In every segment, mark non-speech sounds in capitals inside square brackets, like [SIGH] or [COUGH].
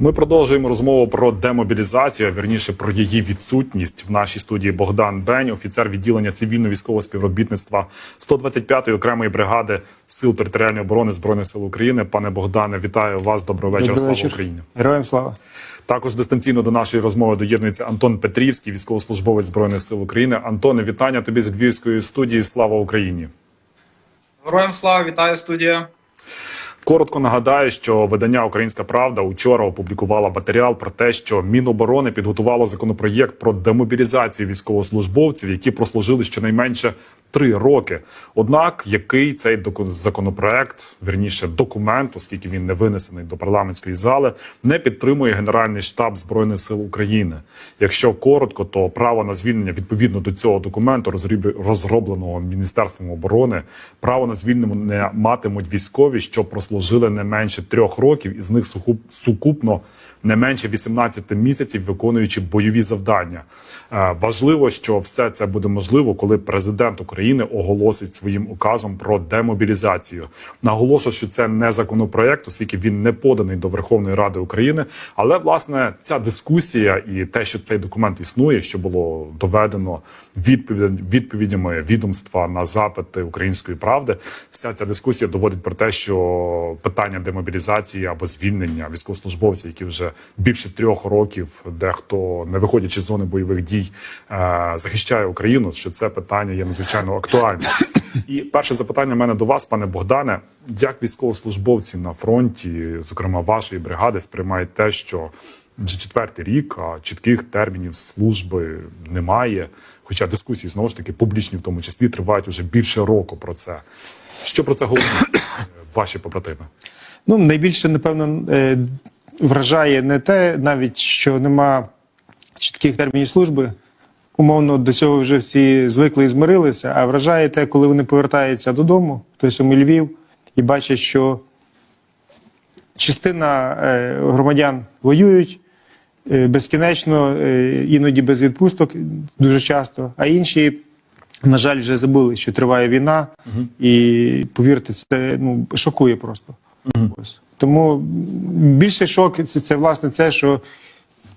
Ми продовжуємо розмову про демобілізацію, а вірніше про її відсутність в нашій студії. Богдан Бень, офіцер відділення цивільно-військового співробітництва 125-ї окремої бригади сил територіальної оборони збройних сил України. Пане Богдане, вітаю вас. Доброго вечора. Добрий Слава. Україні. Героям слава. Також дистанційно до нашої розмови доєднується Антон Петрівський, військовослужбовець збройних сил України. Антоне, вітання тобі з Львівської студії. Слава Україні. Героям слава, вітаю студія. Коротко нагадаю, що видання Українська Правда учора опублікувала матеріал про те, що Міноборони підготувало законопроєкт про демобілізацію військовослужбовців, які прослужили щонайменше три роки. Однак, який цей законопроект, вірніше документ, оскільки він не винесений до парламентської зали, не підтримує Генеральний штаб збройних сил України. Якщо коротко, то право на звільнення відповідно до цього документу, розробленого Міністерством оборони, право на звільнення матимуть військові, що прослужили не менше трьох років, із них сукуп- сукупно не менше 18 місяців, виконуючи бойові завдання. Е, Важливо, що все це буде можливо, коли президент України оголосить своїм указом про демобілізацію. Наголошую, що це не законопроект, оскільки він не поданий до Верховної Ради України. Але власне ця дискусія і те, що цей документ існує, що було доведено відповідями відомства на запити української правди, вся ця дискусія доводить про те, що питання демобілізації або звільнення військовослужбовців, які вже більше трьох років, дехто не виходячи з зони бойових дій, е, захищає Україну. Що це питання є надзвичайно актуальним. І перше запитання в мене до вас, пане Богдане, як військовослужбовці на фронті, зокрема вашої бригади, сприймають те, що вже четвертий рік, а чітких термінів служби немає. Хоча дискусії знову ж таки публічні, в тому числі, тривають уже більше року про це. Що про це говорять е, ваші побратими? Ну, найбільше, напевно, е, вражає не те, навіть що нема чітких термінів служби. Умовно, до цього вже всі звикли і змирилися, а вражає те, коли вони повертаються додому, той самий Львів, і бачать, що частина е, громадян воюють е, безкінечно, е, іноді без відпусток дуже часто, а інші, на жаль, вже забули, що триває війна, і повірте, це ну, шокує просто. Ось. Тому більший шок це, це власне це, що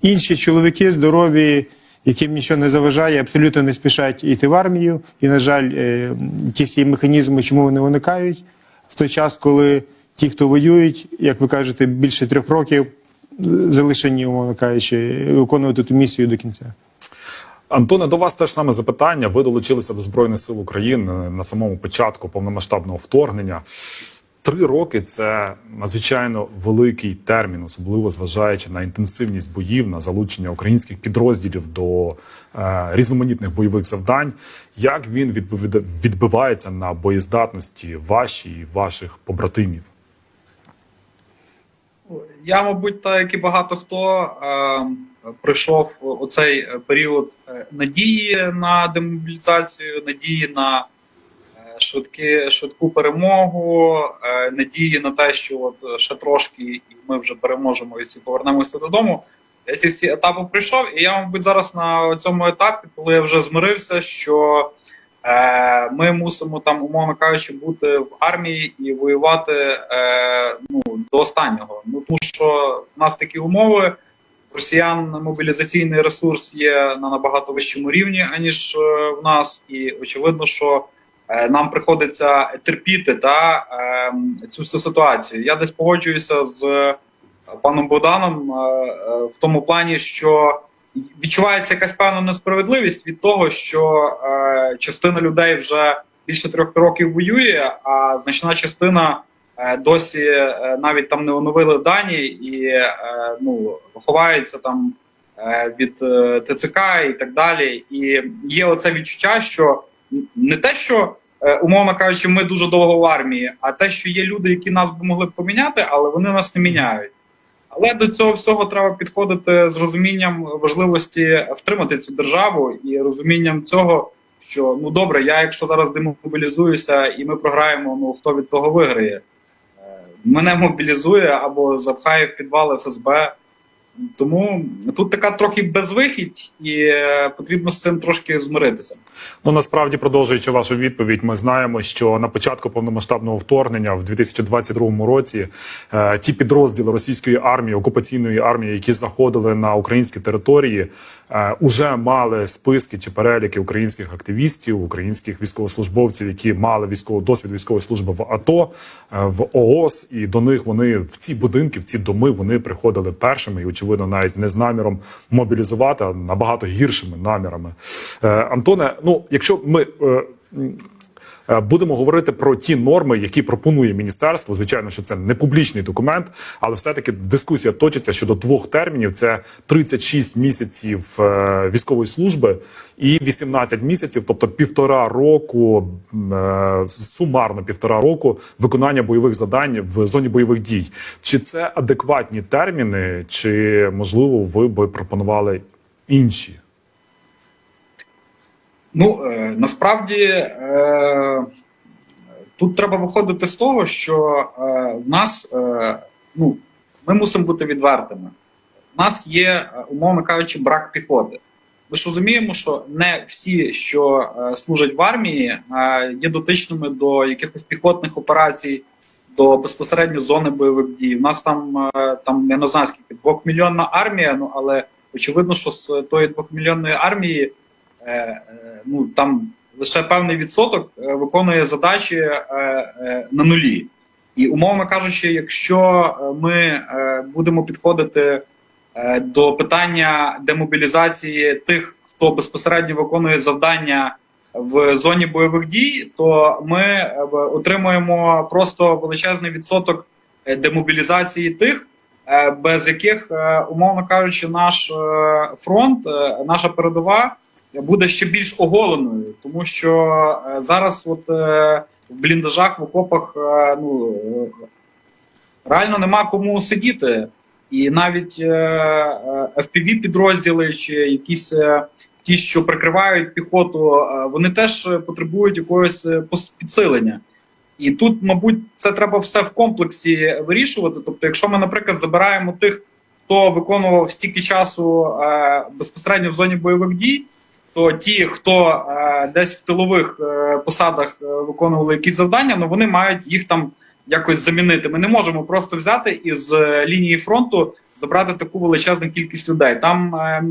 інші чоловіки здорові, яким нічого не заважає, абсолютно не спішать йти в армію. І, на жаль, е, якісь є механізми, чому вони виникають в той час, коли ті, хто воюють, як ви кажете, більше трьох років е, залишені, умовно кажучи, виконувати ту місію до кінця. Антоне, до вас теж саме запитання. Ви долучилися до Збройних сил України на самому початку повномасштабного вторгнення. Три роки це надзвичайно великий термін, особливо зважаючи на інтенсивність боїв, на залучення українських підрозділів до е, різноманітних бойових завдань. Як він відбивається на боєздатності вашій і ваших побратимів? Я, мабуть, так як і багато хто е, пройшов оцей період е, надії на демобілізацію, надії на швидкі, швидку перемогу, е, надії на те, що от ще трошки і ми вже переможемо і всі повернемося додому. Я ці всі етапи пройшов, і я, мабуть, зараз на цьому етапі, коли я вже змирився, що е, ми мусимо там, умовно кажучи, бути в армії і воювати е, ну, до останнього. Ну тому що в нас такі умови. Росіян мобілізаційний ресурс є на набагато вищому рівні, аніж е, в нас, і очевидно, що е, нам приходиться терпіти та е, цю всю ситуацію. Я десь погоджуюся з е, паном Богданом е, е, в тому плані, що відчувається якась певна несправедливість від того, що е, частина людей вже більше трьох років воює, а значна частина е, досі е, навіть там не оновили дані і е, ну, ховаються там е, від е, ТЦК і так далі. І є оце відчуття, що не те, що е, умовно кажучи, ми дуже довго в армії, а те, що є люди, які нас би могли б поміняти, але вони нас не міняють. Але до цього всього треба підходити з розумінням важливості втримати цю державу і розумінням цього, що ну добре, я якщо зараз демобілізуюся і ми програємо, ну хто від того виграє? Е, Мене мобілізує або запхає в підвал ФСБ. Тому тут така трохи безвихідь, і е, потрібно з цим трошки змиритися. Ну насправді, продовжуючи вашу відповідь, ми знаємо, що на початку повномасштабного вторгнення в 2022 році е, ті підрозділи російської армії, окупаційної армії, які заходили на українські території, е, уже мали списки чи переліки українських активістів, українських військовослужбовців, які мали військовий досвід військової служби в АТО, е, в ООС, і до них вони в ці будинки, в ці доми вони приходили першими і, очевидно, навіть не з наміром мобілізувати, а набагато гіршими намірами. Е, Антоне, ну якщо ми. Е, Будемо говорити про ті норми, які пропонує міністерство. Звичайно, що це не публічний документ, але все-таки дискусія точиться щодо двох термінів: це 36 місяців е, військової служби і 18 місяців, тобто півтора року, е, сумарно півтора року виконання бойових завдань в зоні бойових дій. Чи це адекватні терміни, чи можливо ви би пропонували інші? Ну е, насправді е, тут треба виходити з того, що е, в нас е, ну, ми мусимо бути відвертими. У нас є, е, умовно кажучи, брак піхоти. Ми ж розуміємо, що не всі, що е, служать в армії, е, є дотичними до якихось піхотних операцій, до безпосередньо зони бойових дій. У нас там, е, там я не знаю скільки, двохмільйонна армія, ну але очевидно, що з тої двохмільйонної армії ну там лише певний відсоток е, виконує задачі е, е, на нулі. І умовно кажучи, якщо е, ми е, будемо підходити е, до питання демобілізації тих, хто безпосередньо виконує завдання в зоні бойових дій, то ми е, отримуємо просто величезний відсоток е, демобілізації тих, е, без яких, е, умовно кажучи, наш е, фронт, е, наша передова буде ще більш оголеною, тому що е, зараз, от е, в бліндажах, в окопах, е, ну е, реально нема кому сидіти. І навіть е, е, FPV підрозділи чи якісь е, ті, що прикривають піхоту, е, вони теж потребують якогось е, підсилення. І тут, мабуть, це треба все в комплексі вирішувати. Тобто, якщо ми, наприклад, забираємо тих, хто виконував стільки часу е, безпосередньо в зоні бойових дій, то ті, хто е, десь в тилових е, посадах е, виконували якісь завдання, ну вони мають їх там якось замінити. Ми не можемо просто взяти із е, лінії фронту забрати таку величезну кількість людей. Там е,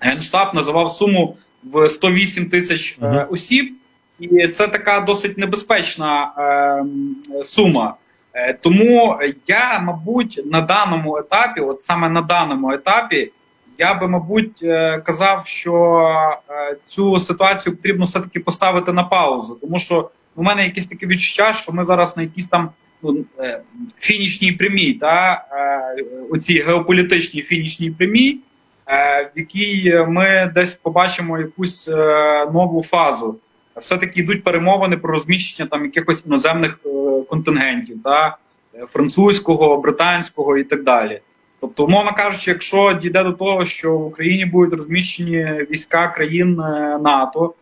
генштаб називав суму в 108 тисяч е, осіб, і це така досить небезпечна е, сума. Е, Тому я, мабуть, на даному етапі, от саме на даному етапі, я би, мабуть, е, казав, що е, цю ситуацію потрібно все-таки поставити на паузу, тому що у мене якесь таке відчуття, що ми зараз на якійсь там ну, е, фінішній прямій, та оцій геополітичній фінішній прямій, в якій ми десь побачимо якусь нову фазу. Все-таки йдуть перемовини про розміщення там якихось іноземних контингентів, та французького, британського і так далі. Тобто, умовно кажучи, якщо дійде до того, що в Україні будуть розміщені війська країн е, НАТО,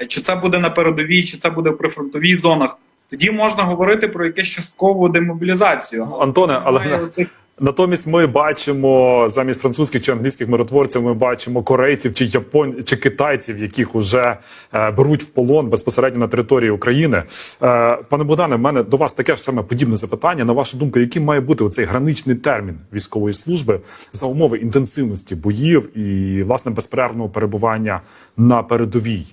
е, чи це буде на передовій, чи це буде в прифронтовій зонах, тоді можна говорити про якусь часткову демобілізацію. Антоне, але оцих [LAUGHS] Натомість ми бачимо замість французьких чи англійських миротворців, ми бачимо корейців чи япон... чи китайців, яких уже е, беруть в полон безпосередньо на території України. Е, пане Богдане, в мене до вас таке ж саме подібне запитання. На вашу думку, яким має бути оцей граничний термін військової служби за умови інтенсивності боїв і власне безперервного перебування на передовій?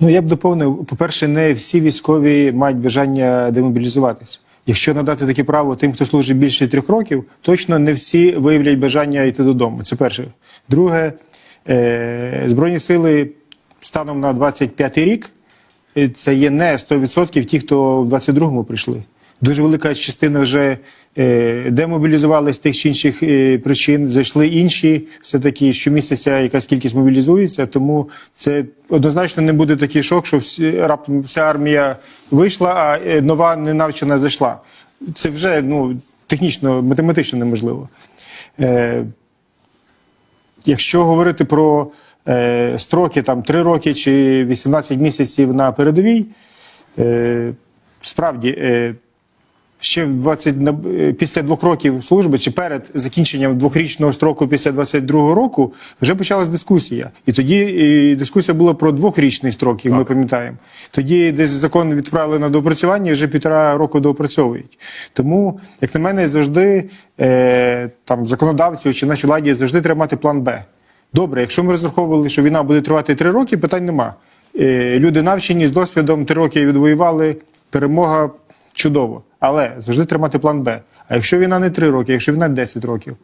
Ну я б доповнив, по-перше, не всі військові мають бажання демобілізуватися. Якщо надати таке право тим, хто служить більше трьох років, точно не всі виявлять бажання йти додому. Це перше. Друге, е, збройні сили станом на 25 рік е, це є не 100% ті, хто в 22-му прийшли. Дуже велика частина вже е, демобілізувалися з тих чи інших е, причин. Зайшли інші. Все таки щомісяця якась кількість мобілізується. Тому це однозначно не буде такий шок, що всі, раптом вся армія вийшла, а е, нова ненавчена зайшла. Це вже ну технічно, математично неможливо. Якщо говорити про строки там 3 роки чи 18 місяців на передовій, справді ще в 20, на- е, після двох років служби чи перед закінченням двохрічного строку після 22-го року вже почалась дискусія. І тоді і дискусія була про двохрічний строк, як ми пам'ятаємо. Тоді десь закон відправили на доопрацювання, і вже півтора року доопрацьовують. Тому, як на мене, завжди е, там законодавцю чи нашій владі завжди треба мати план Б. Добре, якщо ми розраховували, що війна буде тривати три роки, питань нема. Е, Люди навчені з досвідом три роки відвоювали, перемога чудово. Але завжди тримати план Б. А якщо війна не три роки, якщо війна 10 років,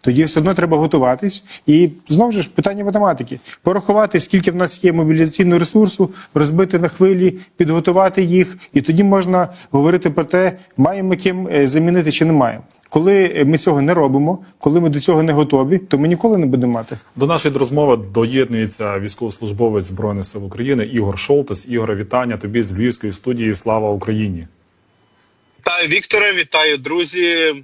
тоді все одно треба готуватись. І знову ж питання математики: порахувати, скільки в нас є мобілізаційного ресурсу, розбити на хвилі, підготувати їх, і тоді можна говорити про те, маємо ким е, замінити чи не маємо. Коли е, ми цього не робимо, коли ми до цього не готові, то ми ніколи не будемо мати. До нашої розмови доєднується військовослужбовець збройних сил України Ігор Шолтес. Ігоре, вітання тобі з Львівської студії. Слава Україні! Вітаю Вікторе, вітаю друзі.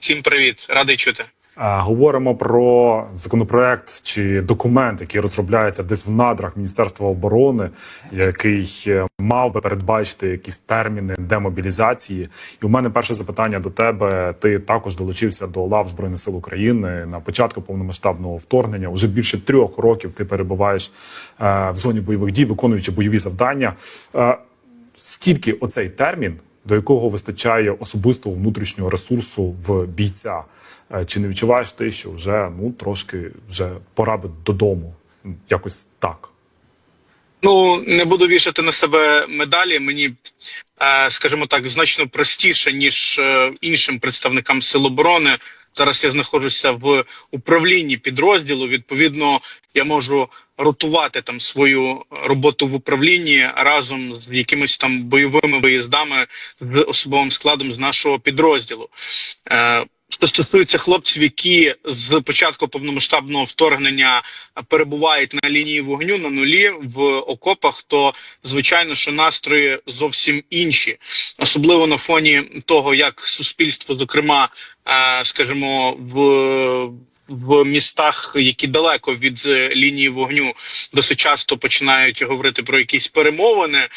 Всім привіт, радий чути. Говоримо про законопроект чи документ, який розробляється десь в надрах Міністерства оборони, який е, мав би передбачити якісь терміни демобілізації. І у мене перше запитання до тебе. Ти також долучився до лав збройних сил України на початку повномасштабного вторгнення. Уже більше трьох років ти перебуваєш е, в зоні бойових дій, виконуючи бойові завдання. Е, Скільки оцей термін, до якого вистачає особистого внутрішнього ресурсу в бійця? Е, Чи не відчуваєш ти, що вже ну трошки вже пора би додому? Якось так. Ну не буду вішати на себе медалі. Мені, е, скажімо так, значно простіше ніж е, іншим представникам сил оборони. Зараз я знаходжуся в управлінні підрозділу. Відповідно, я можу ротувати там свою роботу в управлінні разом з якимись там бойовими виїздами з особовим складом з нашого підрозділу. Е, Що стосується хлопців, які з початку повномасштабного вторгнення перебувають на лінії вогню на нулі в окопах, то звичайно, що настрої зовсім інші, особливо на фоні того, як суспільство, зокрема, е, скажімо, в. В містах, які далеко від е, лінії вогню, досить часто починають говорити про якісь перемовини,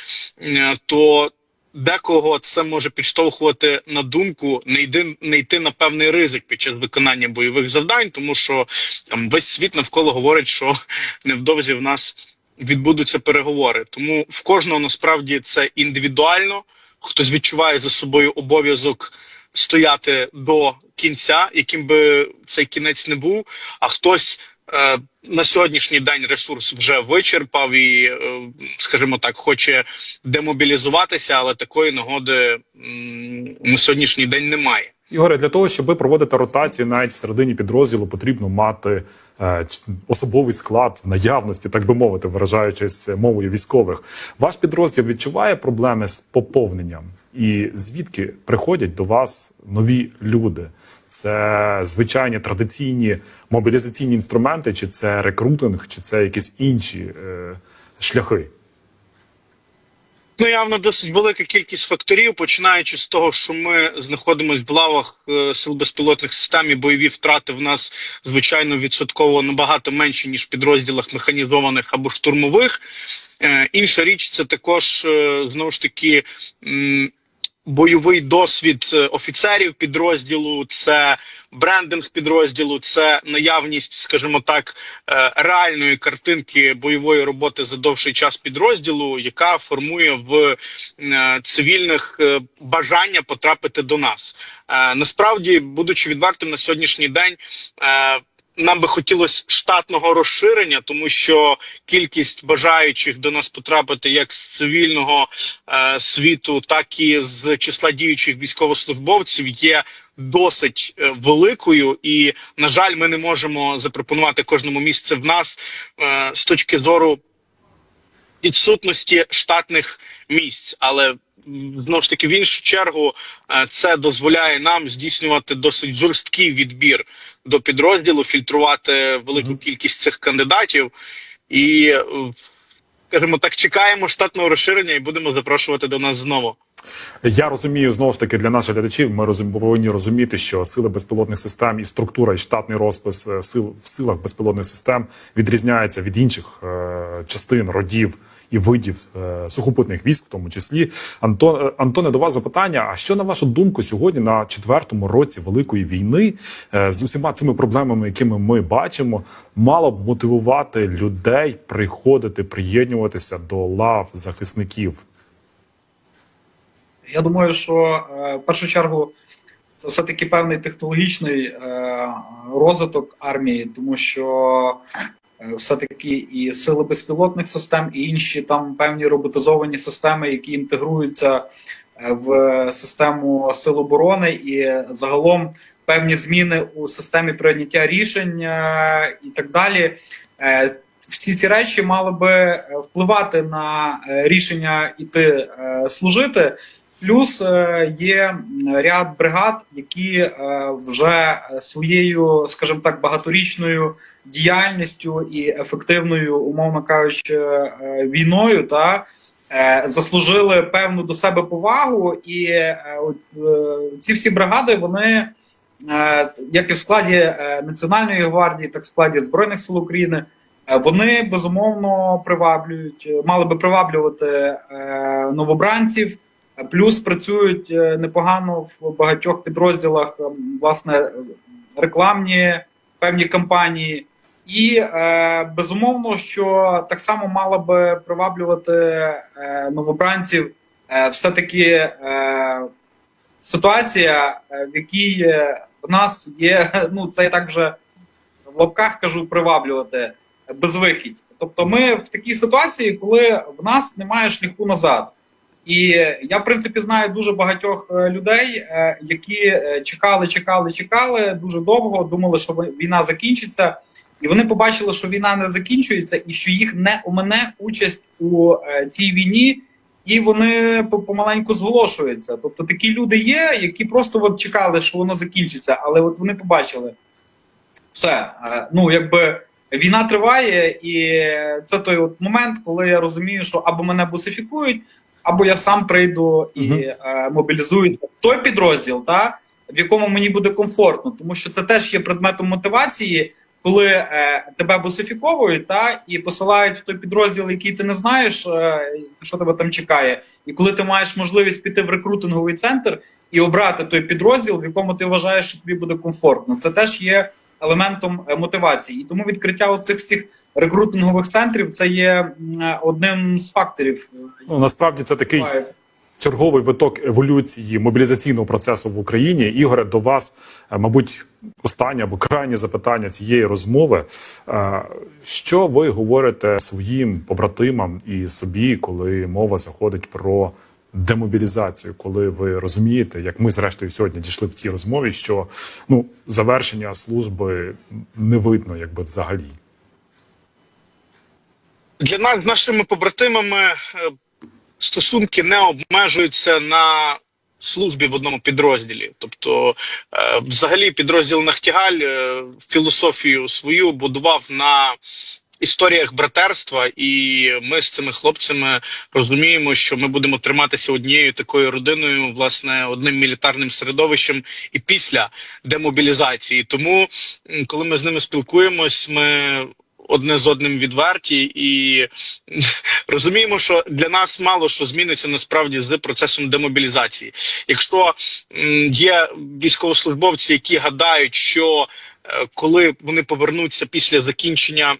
е, то декого це може підштовхувати на думку не йти, не йти на певний ризик під час виконання бойових завдань, тому що там весь світ навколо говорить, що невдовзі в нас відбудуться переговори. Тому в кожного насправді це індивідуально. Хтось відчуває за собою обов'язок стояти до кінця, яким би цей кінець не був, а хтось. е, На сьогоднішній день ресурс вже вичерпав і, е, скажімо так, хоче демобілізуватися, але такої нагоди на сьогоднішній день немає. Ігоре, для того, щоб проводити ротацію навіть всередині підрозділу, потрібно мати е, особовий склад в наявності, так би мовити, виражаючись мовою військових. Ваш підрозділ відчуває проблеми з поповненням, і звідки приходять до вас нові люди? Це звичайні традиційні мобілізаційні інструменти, чи це рекрутинг, чи це якісь інші е, шляхи? Ну, явно досить велика кількість факторів, починаючи з того, що ми знаходимося в лавах е, сил безпілотних систем і бойові втрати в нас звичайно відсотково набагато менше ніж в підрозділах механізованих або штурмових. Е, інша річ це також е, знову ж таки. Бойовий досвід е, офіцерів підрозділу, це брендинг підрозділу, це наявність, скажімо так, е, реальної картинки бойової роботи за довший час підрозділу, яка формує в е, цивільних бажання потрапити до нас. Насправді, будучи відвертим на сьогоднішній день. Нам би хотілося штатного розширення, тому що кількість бажаючих до нас потрапити як з цивільного е, світу, так і з числа діючих військовослужбовців є досить е, великою, і на жаль, ми не можемо запропонувати кожному місце в нас е, з точки зору відсутності штатних місць, але знову ж таки в іншу чергу е, це дозволяє нам здійснювати досить жорсткий відбір до підрозділу, фільтрувати велику кількість цих кандидатів і, е, скажімо так, чекаємо штатного розширення і будемо запрошувати до нас знову. Я розумію знову ж таки для наших глядачів. Ми розум, повинні розуміти, що сили безпілотних систем і структура і штатний розпис е, сил в силах безпілотних систем відрізняється від інших е, частин родів і видів е, сухопутних військ, в тому числі. Антон, Антоне, до вас запитання: а що на вашу думку сьогодні на четвертому році великої війни е, з усіма цими проблемами, якими ми бачимо, мало б мотивувати людей приходити, приєднуватися до лав захисників? Я думаю, що е, в першу чергу це все-таки певний технологічний розвиток армії, тому що все-таки і сили безпілотних систем, і інші там певні роботизовані системи, які інтегруються е, в систему сил оборони, і загалом певні зміни у системі прийняття рішень е, і так далі. Е, всі ці речі мали би е, впливати на е, рішення іти е, служити. Плюс е, є ряд бригад, які е, вже своєю, скажімо так, багаторічною діяльністю і ефективною, умовно кажучи, е, війною та е, заслужили певну до себе повагу, і е, ці всі бригади вони. Як і в складі Національної гвардії, так і в складі Збройних сил України, вони безумовно приваблюють, мали би приваблювати новобранців, Плюс працюють непогано в багатьох підрозділах ем, власне рекламні певні кампанії, і е, безумовно, що так само мала би приваблювати е, новобранців е, все-таки ситуація, в якій в нас є, [LAUGHS] ну це я так вже в лапках кажу, приваблювати безвикідь. Тобто, ми в такій ситуації, коли в нас немає шляху назад. І я, в принципі, знаю дуже багатьох людей, які чекали, чекали, чекали дуже довго, думали, що війна закінчиться, і вони побачили, що війна не закінчується, і що їх не омине участь у е, цій війні, і вони помаленьку зголошуються. Тобто такі люди є, які просто от чекали, що воно закінчиться, але от вони побачили все. е, Ну якби війна триває, і це той от момент, коли я розумію, що або мене бусифікують, або я сам прийду і Мгм. е, мобілізуюся в той підрозділ, та, в якому мені буде комфортно, тому що це теж є предметом мотивації, коли е, тебе бусифіковують та, і посилають в той підрозділ, який ти не знаєш, е, що тебе там чекає. І коли ти маєш можливість піти в рекрутинговий центр і обрати той підрозділ, в якому ти вважаєш, що тобі буде комфортно, це теж є елементом е, мотивації. І тому відкриття оцих всіх рекрутингових центрів це є е, одним з факторів. е, Ну насправді це такий черговий виток еволюції мобілізаційного процесу в Україні. Ігоре, до вас, мабуть, останнє або крайнє запитання цієї розмови. Е, Що ви говорите своїм побратимам і собі, коли мова заходить про демобілізацію, коли ви розумієте, як ми зрештою сьогодні дійшли в цій розмові, що ну завершення служби не видно, якби взагалі. Для нас з нашими побратимами е, стосунки не обмежуються на службі в одному підрозділі. Тобто, е, взагалі, підрозділ Нахтігаль е, філософію свою будував на історіях братерства, і ми з цими хлопцями розуміємо, що ми будемо триматися однією такою родиною, власне, одним мілітарним середовищем і після демобілізації. Тому, коли ми з ними спілкуємось, ми одне з одним відверті і [LAUGHS] розуміємо, що для нас мало що зміниться насправді з процесом демобілізації. Якщо є військовослужбовці, які гадають, що е, коли вони повернуться після закінчення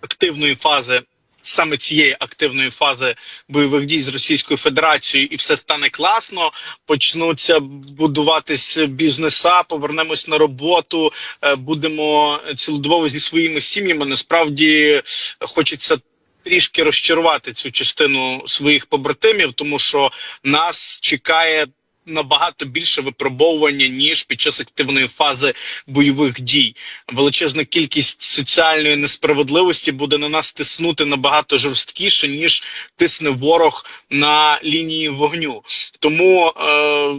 активної фази. Саме цієї активної фази бойових дій з Російською Федерацією, і все стане класно. Почнуться будуватись бізнеса, повернемось на роботу, е, будемо цілодобово зі своїми сім'ями. Насправді хочеться трішки розчарувати цю частину своїх побратимів, тому що нас чекає. Набагато більше випробовування ніж під час активної фази бойових дій. Величезна кількість соціальної несправедливості буде на нас тиснути набагато жорсткіше ніж тисне ворог на лінії вогню. Тому е,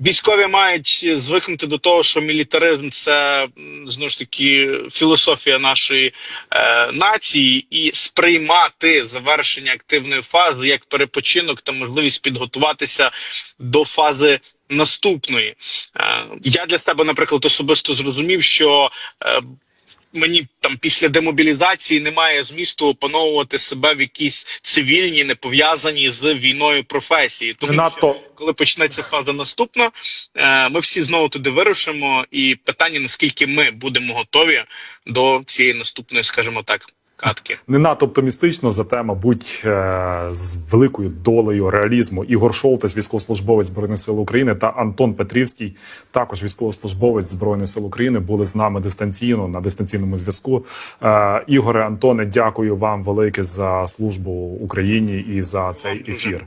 Військові мають звикнути до того, що мілітаризм це знову ж таки філософія нашої е, нації, і сприймати завершення активної фази як перепочинок та можливість підготуватися до фази наступної. Е, я для себе, наприклад, особисто зрозумів, що е, мені там після демобілізації немає змісту опановувати себе в якісь цивільні, не пов'язані з війною професії. Тому НАТО. що коли почнеться фаза наступна, е, ми всі знову туди вирушимо. І питання наскільки ми будемо готові до цієї наступної, скажімо так, катки. Не надто оптимістично, зате, мабуть, е, з великою долею реалізму Ігор Шолтес, військовослужбовець Збройних сил України, та Антон Петрівський, також військовослужбовець Збройних сил України, були з нами дистанційно на дистанційному зв'язку. Е, Ігоре, Антоне, дякую вам велике за службу Україні і за цей ефір.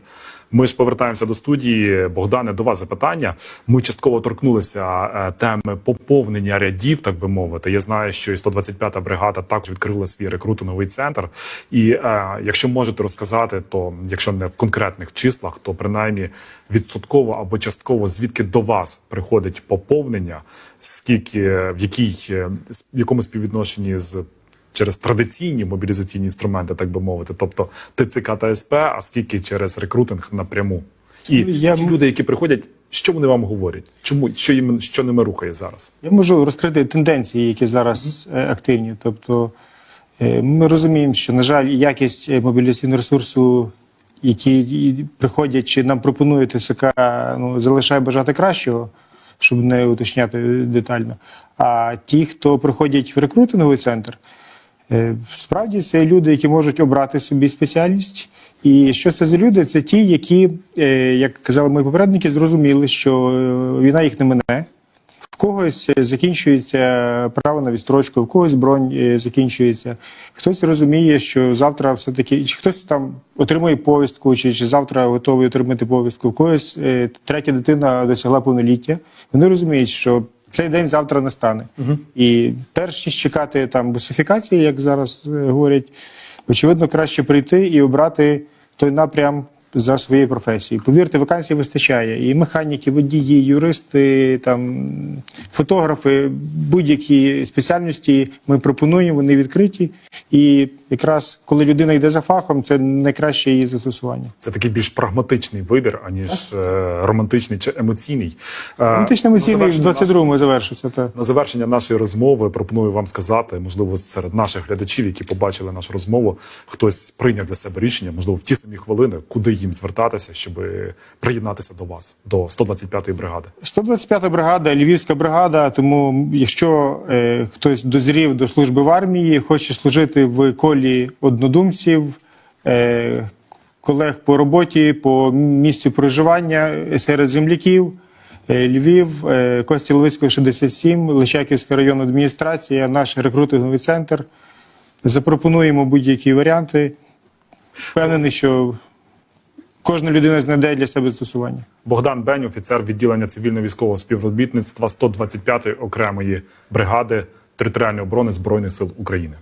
Ми ж повертаємося до студії. Богдане, до вас запитання. Ми частково торкнулися е, теми поповнення рядів, так би мовити. Я знаю, що і 125-та бригада також відкрила свій рекрутинговий центр. І е, якщо можете розказати, то якщо не в конкретних числах, то принаймні відсотково або частково звідки до вас приходить поповнення, скільки в якій е, в якому співвідношенні з через традиційні мобілізаційні інструменти, так би мовити, тобто ТЦК та СП, а скільки через рекрутинг напряму. І Я ті люди, які приходять, що вони вам говорять? Чому що їм що ними рухає зараз? Я можу розкрити тенденції, які зараз е, активні. Тобто е, ми розуміємо, що, на жаль, якість е, мобілізаційного ресурсу, які приходять чи нам пропонують ТСК, ну, залишає бажати кращого, щоб не уточняти детально. А ті, хто приходять в рекрутинговий центр, Справді це люди, які можуть обрати собі спеціальність. І що це за люди? Це ті, які, е, як казали мої попередники, зрозуміли, що е, війна їх не мине. В когось е, закінчується право на відстрочку, в когось бронь е, закінчується. Хтось розуміє, що завтра все-таки чи хтось там отримує повістку, чи, чи завтра готовий отримати повістку. В когось е, третя дитина досягла повноліття. Вони розуміють, що цей день завтра не стане. Угу. І перш ніж чекати там бусифікації, як зараз е, говорять, очевидно, краще прийти і обрати той напрям за своєю професією. Повірте, вакансій вистачає. І механіки, водії, юристи, там фотографи, будь-які спеціальності ми пропонуємо, вони відкриті. І якраз коли людина йде за фахом, це найкраще її застосування. Це такий більш прагматичний вибір, аніж е, романтичний чи емоційний. Е, на емоційний в 22-му завершився. Та. На завершення нашої розмови пропоную вам сказати, можливо, серед наших глядачів, які побачили нашу розмову, хтось прийняв для себе рішення, можливо, в ті самі хвилини, куди їм звертатися, щоб приєднатися до вас, до 125-ї бригади. 125-та бригада, Львівська бригада. Тому, якщо е, хтось дозрів до служби в армії, хоче служити в колі однодумців, е, колег по роботі, по місцю проживання е, серед земляків. е, Львів, е, Кості Левицького, 67, Личаківська районна адміністрація, наш рекрутинговий центр. Запропонуємо будь-які варіанти. Впевнений, що кожна людина знайде для себе застосування. Богдан Бень, офіцер відділення цивільно-військового співробітництва 125-ї окремої бригади територіальної оборони збройних сил України.